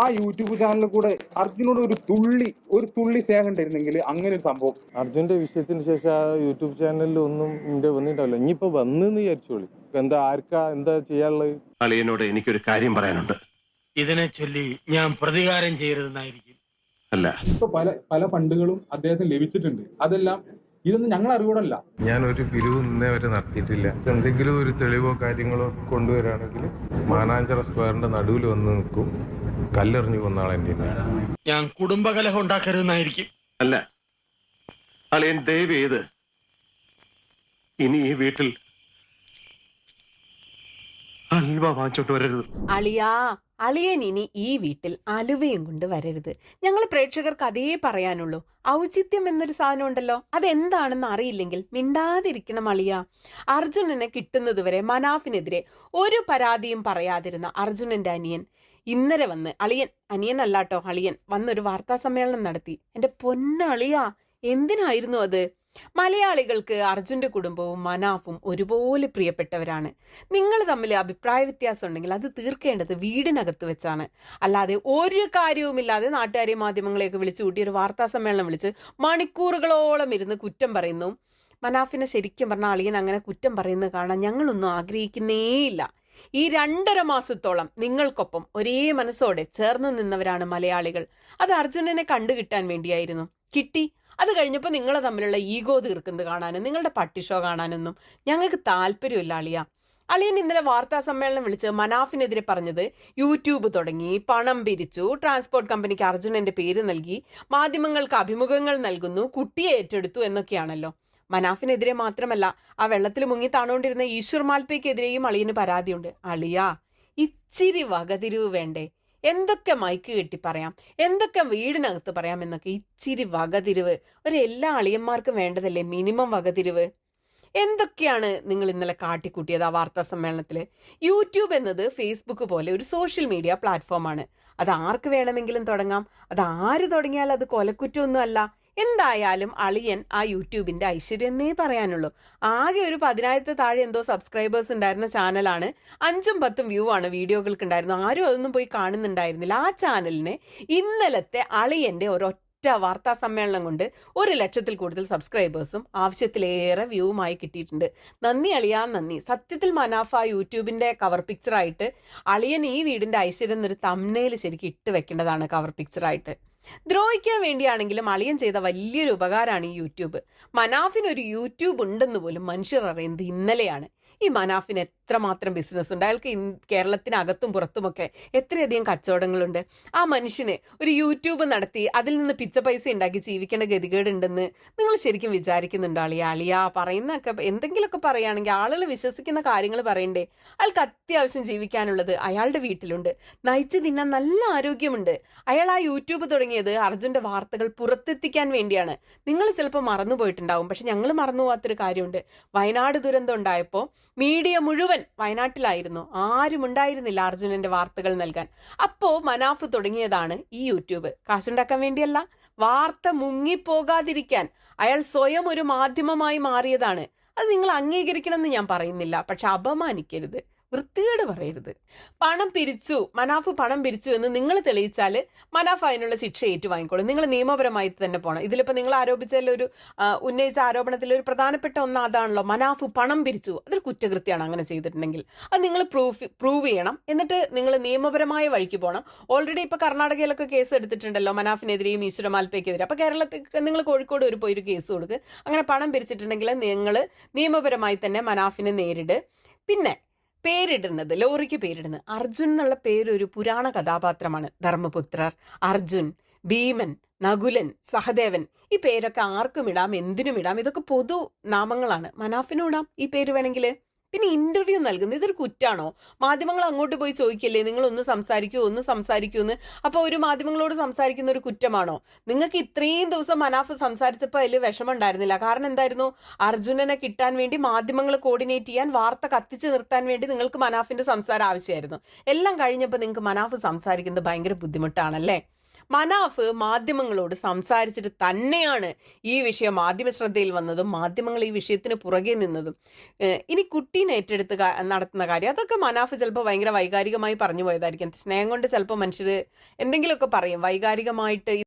ആ യൂട്യൂബ് ചാനലിൽ കൂടെ അർജുനോട് ഒരു തുള്ളി ഒരു തുള്ളി സ്നേഹം ഉണ്ടായിരുന്നെങ്കിൽ അങ്ങനെ ഒരു സംഭവം. അർജുന്റെ വിഷയത്തിന് ശേഷം ആ യൂട്യൂബ് ചാനലിൽ ഒന്നും എന്റെ വന്നിട്ടുണ്ടാവില്ല. ഇനിയിപ്പോ വന്നെന്ന് വിചാരിച്ചോളി. എന്താ ആർക്കാ എന്താ ചെയ്യാനുള്ളത്? അളിയനോട് എനിക്കൊരു കാര്യം പറയാനുണ്ട്. ഇതിനെ ചൊല്ലി ഞാൻ പ്രതികാരം ചെയ്യരുതെന്നായിരിക്കും. അല്ല. ഇപ്പൊ പല പല ഫണ്ടുകളും അദ്ദേഹത്തിന് ലഭിച്ചിട്ടുണ്ട്. അതെല്ലാം ഇതൊന്നും ഞങ്ങൾ അറിവോടല്ല. ഞാൻ ഒരു പിരിവ് ഇന്നേ വരെ നടത്തിയിട്ടില്ല. എന്തെങ്കിലും ഒരു തെളിവോ കാര്യങ്ങളോ കൊണ്ടുവരാണെങ്കിൽ മാനാഞ്ചിറ സ്ക്വയറിന്റെ നടുവിൽ വന്ന് നിൽക്കും. കല്ലെറിഞ്ഞു കൊന്ന ആളെന്റെ ഞാൻ കുടുംബകലഹം ഉണ്ടാക്കരുതെന്നായിരിക്കും. അല്ല അളിയൻ ദയവ് ചെയ്ത് ഇനി ഈ വീട്ടിൽ അൽവ വാങ്ങിച്ചോട്ട് വരരുത്. അളിയാ അളിയൻ ഇനി ഈ വീട്ടിൽ അലുവയും കൊണ്ട് വരരുത്. ഞങ്ങൾ പ്രേക്ഷകർക്ക് അതേ പറയാനുള്ളൂ. ഔചിത്യം എന്നൊരു സാധനം ഉണ്ടല്ലോ അതെന്താണെന്ന് അറിയില്ലെങ്കിൽ മിണ്ടാതിരിക്കണം അളിയ. അർജുനനെ കിട്ടുന്നതുവരെ മനാഫിനെതിരെ ഒരു പരാതിയും പറയാതിരുന്ന അർജുനന്റെ അനിയൻ. ഇന്നലെ വന്ന് അളിയൻ അനിയൻ അല്ലാട്ടോ അളിയൻ വന്നൊരു വാർത്താ സമ്മേളനം നടത്തി. എന്റെ പൊന്നളിയാ എന്തിനായിരുന്നു അത്? മലയാളികൾക്ക് അർജുന്റെ കുടുംബവും മനാഫും ഒരുപോലെ പ്രിയപ്പെട്ടവരാണ്. നിങ്ങൾ തമ്മിൽ അഭിപ്രായ വ്യത്യാസം ഉണ്ടെങ്കിൽ അത് തീർക്കേണ്ടത് വീടിനകത്ത് വെച്ചാണ്. അല്ലാതെ ഒരു കാര്യവുമില്ലാതെ നാട്ടുകാരെയും മാധ്യമങ്ങളെയൊക്കെ വിളിച്ചു കൂട്ടി ഒരു വാർത്താ സമ്മേളനം വിളിച്ച് മണിക്കൂറുകളോളം ഇരുന്ന് കുറ്റം പറയുന്നു. മനാഫിനെ ശരിക്കും പറഞ്ഞാൽ അളിയൻ അങ്ങനെ കുറ്റം പറയുന്നത് കാണാൻ ഞങ്ങളൊന്നും ആഗ്രഹിക്കുന്നേയില്ല. ഈ രണ്ടര മാസത്തോളം നിങ്ങൾക്കൊപ്പം ഒരേ മനസ്സോടെ ചേർന്ന് നിന്നവരാണ് മലയാളികൾ. അത് അർജുനനെ കണ്ടുകിട്ടാൻ വേണ്ടിയായിരുന്നു. കിട്ടി. അത് കഴിഞ്ഞപ്പോൾ നിങ്ങൾ തമ്മിലുള്ള ഈഗോ തീർക്കുന്നത് കാണാനും നിങ്ങളുടെ പട്ടിഷോ കാണാനൊന്നും ഞങ്ങൾക്ക് താല്പര്യമില്ല അളിയ. അളിയൻ ഇന്നലെ വാർത്താ സമ്മേളനം വിളിച്ച് മനാഫിനെതിരെ പറഞ്ഞത് യൂട്യൂബ് തുടങ്ങി പണം പിരിച്ചു ട്രാൻസ്പോർട്ട് കമ്പനിക്ക് അർജുനന്റെ പേര് നൽകി മാധ്യമങ്ങൾക്ക് അഭിമുഖങ്ങൾ നൽകുന്നു കുട്ടിയെ ഏറ്റെടുത്തു എന്നൊക്കെയാണല്ലോ. മനാഫിനെതിരെ മാത്രമല്ല ആ വെള്ളത്തിൽ മുങ്ങി താണുകൊണ്ടിരുന്ന ഈശ്വർ മാൽപ്പയ്ക്കെതിരെയും അളിയന് പരാതിയുണ്ട്. അളിയാ ഇച്ചിരി വകതിരിവ് വേണ്ടേ? എന്തൊക്കെ മൈക്ക് കെട്ടി പറയാം? എന്തൊക്കെ വീടിനകത്ത് പറയാം എന്നൊക്കെ ഇച്ചിരി വകതിരിവ്. ഒരു എല്ലാ അളിയന്മാർക്കും വേണ്ടതല്ലേ മിനിമം വകതിരിവ്? എന്തൊക്കെയാണ് നിങ്ങൾ ഇന്നലെ കാട്ടിക്കൂട്ടിയത് ആ വാർത്താ സമ്മേളനത്തിൽ? യൂട്യൂബ് എന്നത് ഫേസ്ബുക്ക് പോലെ ഒരു സോഷ്യൽ മീഡിയ പ്ലാറ്റ്ഫോമാണ്. അത് ആർക്ക് വേണമെങ്കിലും തുടങ്ങാം. അത് ആര് തുടങ്ങിയാൽ അത് കൊലക്കുറ്റമൊന്നും അല്ല എന്തായാലും അളിയൻ ആ യൂട്യൂബിന്റെ ഐശ്വര്യം എന്നേ പറയാനുള്ളൂ. ആകെ ഒരു പതിനായിരത്തി താഴെ എന്തോ സബ്സ്ക്രൈബേഴ്സ് ഉണ്ടായിരുന്ന ചാനലാണ് അഞ്ചും പത്തും വ്യൂ ആണ് വീഡിയോകൾക്ക് ഉണ്ടായിരുന്നു ആരും അതൊന്നും പോയി കാണുന്നുണ്ടായിരുന്നില്ല. ആ ചാനലിനെ ഇന്നലത്തെ അളിയന്റെ ഒരൊറ്റ വാർത്താ സമ്മേളനം കൊണ്ട് ഒരു ലക്ഷത്തിൽ കൂടുതൽ സബ്സ്ക്രൈബേഴ്സും ആവശ്യത്തിലേറെ വ്യൂവുമായി കിട്ടിയിട്ടുണ്ട്. നന്ദി അളിയാ നന്ദി. സത്യത്തിൽ മനാഫ യൂട്യൂബിന്റെ കവർ പിക്ചറായിട്ട് അളിയൻ ഈ വീടിന്റെ ഐശ്വര്യം എന്നൊരു തമ്മനയിൽ ശരിക്കും ഇട്ട് വെക്കേണ്ടതാണ് കവർ പിക്ചറായിട്ട് ദ്രോഹിക്കാൻ വേണ്ടിയാണെങ്കിലും അളിയൻ ചെയ്ത വലിയൊരു ഉപകാരമാണ് ഈ യൂട്യൂബ്. മനാഫിനൊരു യൂട്യൂബ് ഉണ്ടെന്ന് പോലും മനുഷ്യർ അറിയുന്നത് ഇന്നലെയാണ്. ഈ മനാഫിന് എത്രമാത്രം ബിസിനസ് ഉണ്ട് അയാൾക്ക് കേരളത്തിനകത്തും പുറത്തുമൊക്കെ എത്രയധികം കച്ചവടങ്ങളുണ്ട്? ആ മനുഷ്യന് ഒരു യൂട്യൂബ് നടത്തി അതിൽ നിന്ന് പിച്ച പൈസ ഉണ്ടാക്കി ജീവിക്കേണ്ട ഗതികേടുണ്ടെന്ന് നിങ്ങൾ ശരിക്കും വിചാരിക്കുന്നുണ്ടോ? അളിയ അളിയ പറയുന്നൊക്കെ എന്തെങ്കിലുമൊക്കെ പറയുകയാണെങ്കിൽ ആളുകൾ വിശ്വസിക്കുന്ന കാര്യങ്ങൾ പറയണ്ടേ? അയാൾക്ക് അത്യാവശ്യം ജീവിക്കാനുള്ളത് അയാളുടെ വീട്ടിലുണ്ട്. നയിച്ചു തിന്നാൻ നല്ല ആരോഗ്യമുണ്ട്. അയാൾ ആ യൂട്യൂബ് തുടങ്ങിയത് അർജുന്റെ വാർത്തകൾ പുറത്തെത്തിക്കാൻ വേണ്ടിയാണ്. നിങ്ങൾ ചിലപ്പോൾ മറന്നു പോയിട്ടുണ്ടാവും പക്ഷെ ഞങ്ങൾ മറന്നു പോകാത്തൊരു കാര്യമുണ്ട്. വയനാട് ദുരന്തം ഉണ്ടായപ്പോൾ മീഡിയ മുഴുവൻ വയനാട്ടിലായിരുന്നു. ആരും ഉണ്ടായിരുന്നില്ല അർജുനന്റെ വാർത്തകൾ നൽകാൻ. അപ്പോ മനാഫ് തുടങ്ങിയതാണ് ഈ യൂട്യൂബ്. കാശുണ്ടാക്കാൻ വേണ്ടിയല്ല വാർത്ത മുങ്ങിപ്പോകാതിരിക്കാൻ. അയാൾ സ്വയം ഒരു മാധ്യമമായി മാറിയതാണ്. അത് നിങ്ങൾ അംഗീകരിക്കണമെന്ന് ഞാൻ പറയുന്നില്ല. പക്ഷെ അപമാനിക്കരുത്. വൃത്തികേട് പറയരുത്. പണം പിരിച്ചു മനാഫ് പണം പിരിച്ചു എന്ന് നിങ്ങൾ തെളിയിച്ചാൽ മനാഫ് അതിനുള്ള ശിക്ഷ ഏറ്റുവാങ്ങിക്കോളും. നിങ്ങൾ നിയമപരമായി തന്നെ പോകണം ഇതിലിപ്പോൾ നിങ്ങൾ ആരോപിച്ചതിൽ ഒരു ഉന്നയിച്ച ആരോപണത്തിൽ ഒരു പ്രധാനപ്പെട്ട ഒന്ന് അതാണല്ലോ. മനാഫ് പണം പിരിച്ചു. അതൊരു കുറ്റകൃത്യമാണ് അങ്ങനെ ചെയ്തിട്ടുണ്ടെങ്കിൽ. അത് നിങ്ങൾ പ്രൂഫ് പ്രൂവ് ചെയ്യണം. എന്നിട്ട് നിങ്ങൾ നിയമപരമായ വഴിക്ക് പോകണം ഓൾറെഡി ഇപ്പോൾ കർണാടകയിലൊക്കെ കേസ് എടുത്തിട്ടുണ്ടല്ലോ മനാഫിനെതിരെയും ഈശ്വര മാൽപ്പയ്ക്കെതിരെ അപ്പോൾ കേരളത്തിൽ നിങ്ങൾ കോഴിക്കോട് ഒരു പോയി ഒരു കേസ് കൊടുക്കുക അങ്ങനെ പണം പിരിച്ചിട്ടുണ്ടെങ്കിൽ നിങ്ങൾ നിയമപരമായി തന്നെ മനാഫിനെ നേരിട്. പിന്നെ പേരിടുന്നത് ലോറിക്ക് പേരിടുന്നത്. അർജുൻ എന്നുള്ള പേര് ഒരു പുരാണ കഥാപാത്രമാണ്. ധർമ്മപുത്രർ അർജുൻ ഭീമൻ നകുലൻ സഹദേവൻ ഈ പേരൊക്കെ ആർക്കും ഇടാം എന്തിനും ഇടാം. ഇതൊക്കെ പൊതു നാമങ്ങളാണ്. മനാഫിനും ഇടാം ഈ പേര് വേണമെങ്കിൽ പിന്നെ ഇന്റർവ്യൂ നൽകുന്നത്. ഇതൊരു കുറ്റാണോ? മാധ്യമങ്ങൾ അങ്ങോട്ട് പോയി ചോദിക്കില്ലേ? നിങ്ങൾ ഒന്ന് സംസാരിക്കൂ ഒന്ന് സംസാരിക്കൂ എന്ന്. അപ്പോൾ ഒരു മാധ്യമങ്ങളോട് സംസാരിക്കുന്ന ഒരു കുറ്റമാണോ? നിങ്ങൾക്ക് ഇത്രയും ദിവസം മനാഫ് സംസാരിച്ചപ്പോൾ അതിൽ വിഷമം ഉണ്ടായിരുന്നില്ല കാരണം എന്തായിരുന്നു? അർജുനനെ കിട്ടാൻ വേണ്ടി മാധ്യമങ്ങൾ കോർഡിനേറ്റ് ചെയ്യാൻ വാർത്ത കത്തിച്ചു നിർത്താൻ വേണ്ടി നിങ്ങൾക്ക് മനാഫിന്റെ സംസാരം ആവശ്യമായിരുന്നു. എല്ലാം കഴിഞ്ഞപ്പോൾ നിങ്ങൾക്ക് മനാഫ് സംസാരിക്കുന്നത് ഭയങ്കര ബുദ്ധിമുട്ടാണല്ലേ? മനാഫ് മാധ്യമങ്ങളോട് സംസാരിച്ചിട്ട് തന്നെയാണ് ഈ വിഷയം മാധ്യമ ശ്രദ്ധയിൽ വന്നതും മാധ്യമങ്ങൾ ഈ വിഷയത്തിന് പുറകെ നിന്നതും. ഇനി കുട്ടീനെ ഏറ്റെടുത്ത് നടത്തുന്ന കാര്യം അതൊക്കെ മനാഫ് ചിലപ്പോൾ ഭയങ്കര വൈകാരികമായി പറഞ്ഞു പോയതായിരിക്കും. സ്നേഹം കൊണ്ട് ചിലപ്പോൾ മനുഷ്യർ എന്തെങ്കിലുമൊക്കെ പറയും. വൈകാരികമായിട്ട്